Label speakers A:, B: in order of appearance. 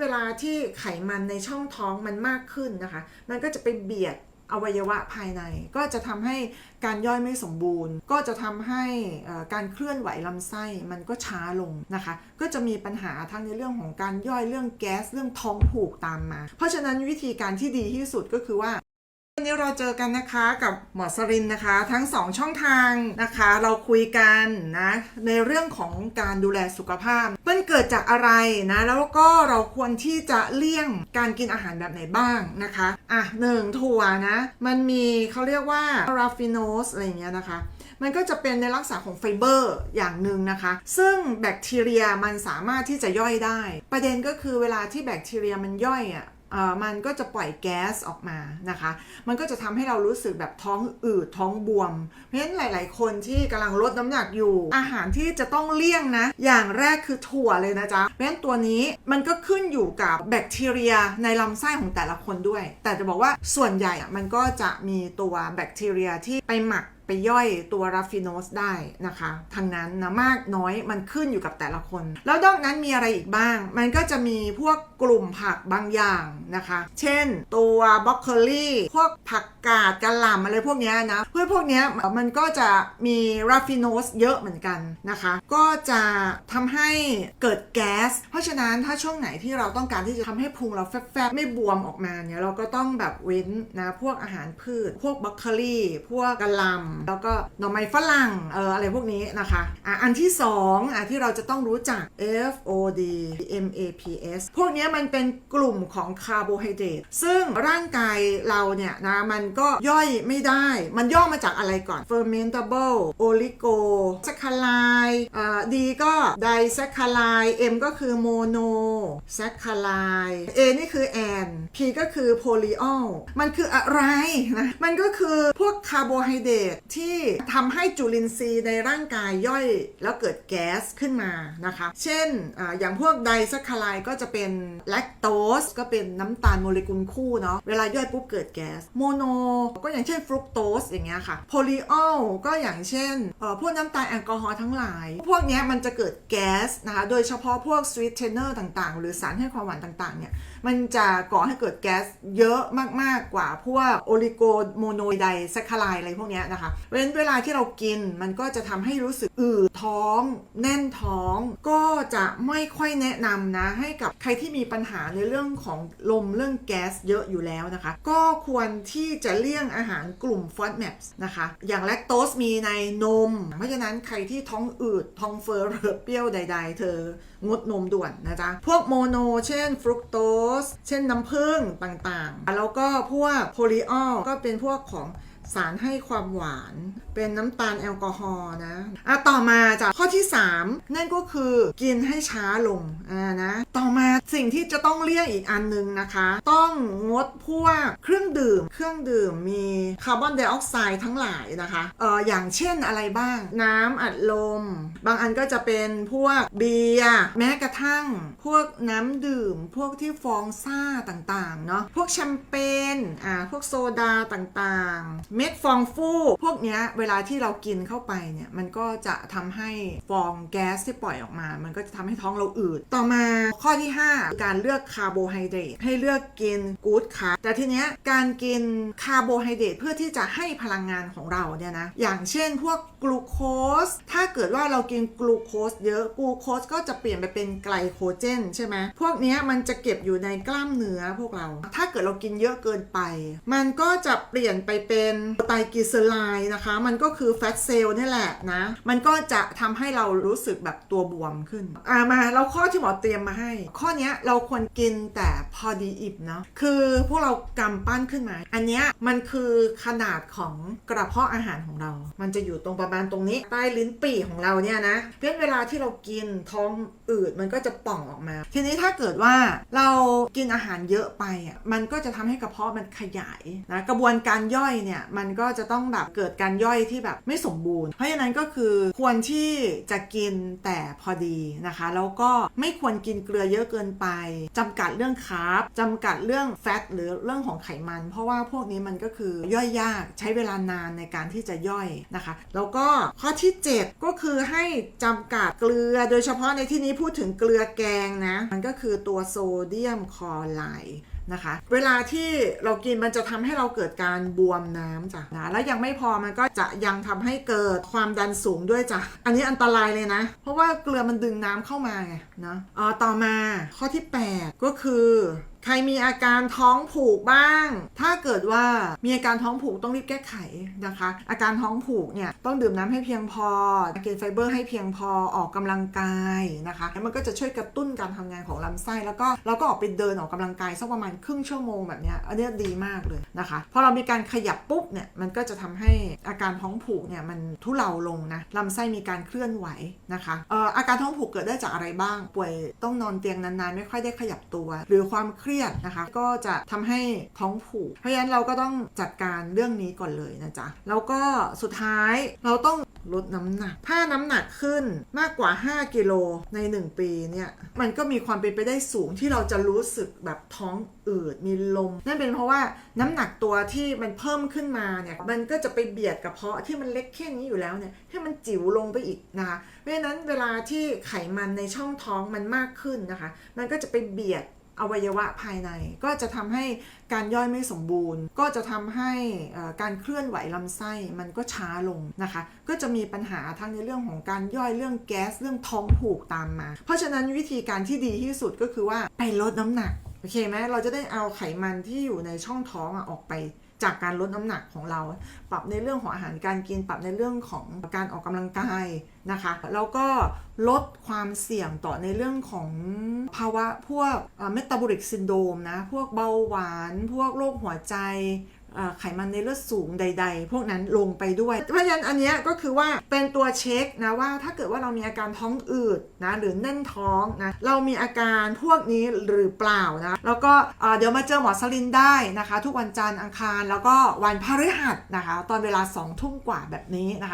A: เวลาที่ไขมันในช่องท้องมันมากขึ้นนะคะ มันก็จะไปเบียดอวัยวะภายใน ก็จะทำให้การย่อยไม่สมบูรณ์ ก็จะทำให้การเคลื่อนไหวลำไส้มันก็ช้าลงนะคะ ก็จะมีปัญหาทั้งในเรื่องของการย่อยเรื่องแก๊สเรื่องท้องผูกตามมา เพราะฉะนั้นวิธีการที่ดีที่สุดก็คือว่า วันนี้เราเจอกันนะคะกับหมอสรินนะคะ ทั้ง 2 ช่องทางนะคะ เราคุยกันนะในเรื่องของการดูแลสุขภาพ มันเกิดจากอะไรนะ แล้วก็เราควรที่จะเลี่ยงการกินอาหารแบบไหนบ้างนะคะอะหนึ่งถั่วนะมันมีเขาเรียกว่าราฟิโนสอะไรอย่างเงี้ยนะคะมันก็จะเป็นในลักษณะของไฟเบอร์อย่างหนึ่งนะคะ ซึ่งแบคทีเรียมันสามารถที่จะย่อยได้ ประเด็นก็คือเวลาที่แบคทีเรียมันย่อยอะเอ่อ มันก็จะปล่อยแก๊สออกมานะคะ มันก็จะทำให้เรารู้สึกแบบท้องอืดท้องบวม เพราะฉะนั้นหลาย ๆ คนที่กำลังลดน้ำหนักอยู่ อาหารที่จะต้องเลี่ยงนะ อย่างแรกคือถั่วเลยนะจ๊ะ เพราะฉะนั้นตัวนี้มันก็ขึ้นอยู่กับแบคทีเรียในลำไส้ของแต่ละคนด้วย แต่จะบอกว่าส่วนใหญ่อะมันก็จะมีตัวแบคทีเรียที่ไปหมักไปย่อยตัวราฟิโนสได้นะคะทางนั้นนะมากน้อยมันขึ้นอยู่กับแต่ละคน แล้วนอกนั้นมีอะไรอีกบ้าง มันก็จะมีพวกกลุ่มผักบางอย่างนะคะ เช่น ตัวบรอกโคลีพวกผัก กาดกะหล่ำอะไรพวกนี้นะเพื่อพวกนี้มันก็จะมีราฟิโนสเยอะเหมือนกันนะคะ ก็จะทำให้เกิดแก๊ส เพราะฉะนั้นถ้าช่วงไหนที่เราต้องการที่จะทำให้พุงเราแฟบๆ ไม่บวมออกมาเนี่ยเราก็ต้องแบบเว้นนะพวกอาหารพืช พวกบรอกโคลีพวกกะหล่ำแล้วก็หน่อไม้ฝรั่งเอออะไรพวกนี้นะคะอะอันที่สองอะที่เราจะต้องรู้จัก FOD MAPS พวกนี้มันเป็นกลุ่มของคาร์โบไฮเดรตซึ่งร่างกายเราเนี่ยนะมันก็ย่อยไม่ได้ มันย่อมาจากอะไรก่อน fermentable oligo saccharide อ่า D ก็ disaccharide M ก็คือ mono saccharide A นี่คือ an P ก็คือ polyol มันคืออะไรนะ มันก็คือพวกคาร์โบไฮเดรตที่ทำให้จุลินทรีย์ในร่างกายย่อยแล้วเกิดแก๊สขึ้นมานะคะ เช่นออย่างพวกไดซัคคาไลก็จะเป็นแลคโตสก็เป็นน้ำตาลโมเลกุลคู่เนาะ เวลาย่อยปุ๊บเกิดแก๊ส โมโนก็อย่างเช่นฟรุกโตสอย่างเงี้ยค่ะโพลีออลก็อย่างเช่นเอ่อพวกน้ำตาลแอลกอฮอล์ทั้งหลาย พวกเนี้ยมันจะเกิดแก๊สนะคะ โดยเฉพาะพวกสวีทเทนเนอร์ต่างๆ หรือสารให้ความหวานต่างๆเนี่ยมันจะก่อให้เกิดแก๊สเยอะมากๆกว่าพวกโอลิโกโมโนไดแซคคาไลอะไรพวกเนี้ยนะคะเพราะฉะนั้นเวลาที่เรากินมันก็จะทำให้รู้สึกอืดท้อง แน่นท้อง ก็จะไม่ค่อยแนะนำนะ ให้กับใครที่มีปัญหาในเรื่องของลมเรื่องแก๊สเยอะอยู่แล้วนะคะ ก็ควรที่จะเลี่ยงอาหารกลุ่มฟอสแมปนะคะ อย่างแลคโตสมีในนม เพราะฉะนั้นใครที่ท้องอืด ท้องเฟ้อเรือเปรี้ยวใด ๆ เธองดนมด่วนนะจ๊ะ พวกโมโน เช่นฟรุกโตส เช่นน้ำผึ้งต่างๆ แล้วก็พวกโพลีออลก็เป็นพวกของ สารให้ความหวานเป็นน้ำตาลแอลกอฮอล์นะอะต่อมาจากข้อที่ 3 นั่นก็คือกินให้ช้าลงอ่านะต่อมาสิ่งที่จะต้องเลี่ยงอีกอันหนึงนะคะ ต้องงดพวกเครื่องดื่ม เครื่องดื่มมีคาร์บอนไดออกไซด์ทั้งหลายนะคะเอออย่างเช่นอะไรบ้าง น้ำอัดลม บางอันก็จะเป็นพวกเบียร์แม้กระทั่ง พวกน้ำดื่ม พวกที่ฟองซ่าต่างๆเนาะพวกแชมเปญอ่าพวกโซดาต่างๆเม็ดฟองฟูพวกนี้เวลาที่เรากินเข้าไปเนี่ยมันก็จะทำให้ฟองแก๊สที่ปล่อยออกมา มันก็จะทำให้ท้องเราอืด ต่อมาข้อที่ 5 การเลือกคาร์โบไฮเดรตให้เลือกกินกู๊ดคาร์บแต่ทีเนี้ยการกินคาร์โบไฮเดรตเพื่อที่จะให้พลังงานของเราเนี่ยนะอย่างเช่นพวกกลูโคสถ้าเกิดว่าเรากินกลูโคสเยอะกลูโคสก็จะเปลี่ยนไปเป็นไกลโคเจนใช่ไหมพวกนี้มันจะเก็บอยู่ในกล้ามเนื้อพวกเรา ถ้าเกิดเรากินเยอะเกินไป มันก็จะเปลี่ยนไปเป็นไตรกลีเซอไรด์นะคะ มันก็คือแฟตเซลล์นี่แหละนะ มันก็จะทำให้เรารู้สึกแบบตัวบวมขึ้น อ่ามาเราข้อที่หมอเตรียมมาให้ ข้อนี้เราควรกินแต่พอดีอิ่มเนาะคือพวกเรากำปั้นขึ้นมา อันเนี้ยมันคือขนาดของกระเพาะอาหารของเรา มันจะอยู่ตรงประมาณตรงนี้ ใต้ลิ้นปี่ของเราเนี่ยนะเพราะฉะนั้นเวลาที่เรากินท้องอืดมันก็จะป่องออกมา ทีนี้ถ้าเกิดว่าเรากินอาหารเยอะไปอะมันก็จะทำให้กระเพาะมันขยายนะกระบวนการย่อยเนี่ยมันก็จะต้องแบบเกิดการย่อยที่แบบไม่สมบูรณ์ เพราะฉะนั้นก็คือควรที่จะกินแต่พอดีนะคะ แล้วก็ไม่ควรกินเกลือเยอะเกินไปจำกัดเรื่องคาาร์บจำกัดเรื่องแฟตหรือเรื่องของไขมัน เพราะว่าพวกนี้มันก็คือย่อยยากใช้เวลานานในการที่จะย่อยนะคะ แล้วก็ข้อที่ 7 ก็คือให้จำกัดเกลือ โดยเฉพาะในที่นี้พูดถึงเกลือแกงนะ มันก็คือตัวโซเดียมคลอไรด์ นะคะ เวลาที่เรากินมันจะทำให้เราเกิดการบวมน้ำจ้ะนะแล้วยังไม่พอมันก็จะยังทำให้เกิดความดันสูงด้วยจ้ะอันนี้อันตรายเลยนะ เพราะว่าเกลือมันดึงน้ำเข้ามาไงนะเอ่อต่อมาข้อที่ 8 ก็คือ ใครมีอาการท้องผูกบ้าง ถ้าเกิดว่ามีอาการท้องผูกต้องรีบแก้ไขนะคะ อาการท้องผูกเนี่ยต้องดื่มน้ำให้เพียงพอ กินไฟเบอร์ให้เพียงพอออกกำลังกายนะคะแล้วมันก็จะช่วยกระตุ้นการทำงานของลำไส้ แล้วก็เราก็ออกไปเดินออกกำลังกายสักประมาณครึ่งชั่วโมงแบบเนี้ยอันเนี้ยดีมากเลยนะคะพอเรามีการขยับปุ๊บเนี่ยมันก็จะทำให้อาการท้องผูกเนี่ยมันทุเลาลงนะลำไส้มีการเคลื่อนไหวนะคะเอ่ออาการท้องผูกเกิดได้จากอะไรบ้าง ป่วยต้องนอนเตียงนานๆ ไม่ค่อยได้ขยับตัว หรือความเครียดนะคะ ก็จะทำให้ท้องผูก เพราะฉะนั้นเราก็ต้องจัดการเรื่องนี้ก่อนเลยนะจ๊ะ แล้วก็สุดท้ายเราต้องลดน้ำหนัก ถ้าน้ำหนักขึ้นมากกว่า 5 กิโลใน 1 ปีเนี่ย มันก็มีความเป็นไปได้สูงที่เราจะรู้สึกแบบท้องอืด มีลม นั่นเป็นเพราะว่าน้ำหนักตัวที่มันเพิ่มขึ้นมาเนี่ย มันก็จะไปเบียดกระเพาะที่มันเล็กแค่นี้อยู่แล้วเนี่ย ให้มันจิ๋วลงไปอีกนะคะ เพราะฉะนั้นเวลาที่ไขมันในช่องท้องมันมากขึ้นนะคะ มันก็จะไปเบียด อวัยวะภายใน ก็จะทำให้การย่อยไม่สมบูรณ์ ก็จะทำให้การเคลื่อนไหวลำไส้มันก็ช้าลงนะคะ ก็จะมีปัญหาทั้งในเรื่องของการย่อยเรื่องแก๊สเรื่องท้องผูกตามมา เพราะฉะนั้นวิธีการที่ดีที่สุดก็คือว่าไปลดน้ำหนักโอเคไหมเราจะได้เอาไขมันที่อยู่ในช่องท้องออกไป จากการลดน้ำหนักของเรา ปรับในเรื่องของอาหารการกิน ปรับในเรื่องของการออกกำลังกายนะคะ แล้วก็ลดความเสี่ยงต่อในเรื่องของภาวะพวกเมตาบอลิกซินโดมนะ พวกเบาหวาน พวกโรคหัวใจ ไขมันในเลือดสูงใด ๆ พวกนั้นลงไปด้วย เพราะฉะนั้นอันนี้ก็คือว่าเป็นตัวเช็คนะว่าถ้าเกิดว่าเรามีอาการท้องอืดนะหรือแน่นท้องนะเรามีอาการพวกนี้หรือเปล่านะแล้วก็เอ่อเดี๋ยวมาเจอหมอสลินได้นะคะ ทุกวันจันทร์อังคารแล้วก็วันพฤหัสนะคะ ตอนเวลา2ทุ่มกว่าแบบนี้นะคะ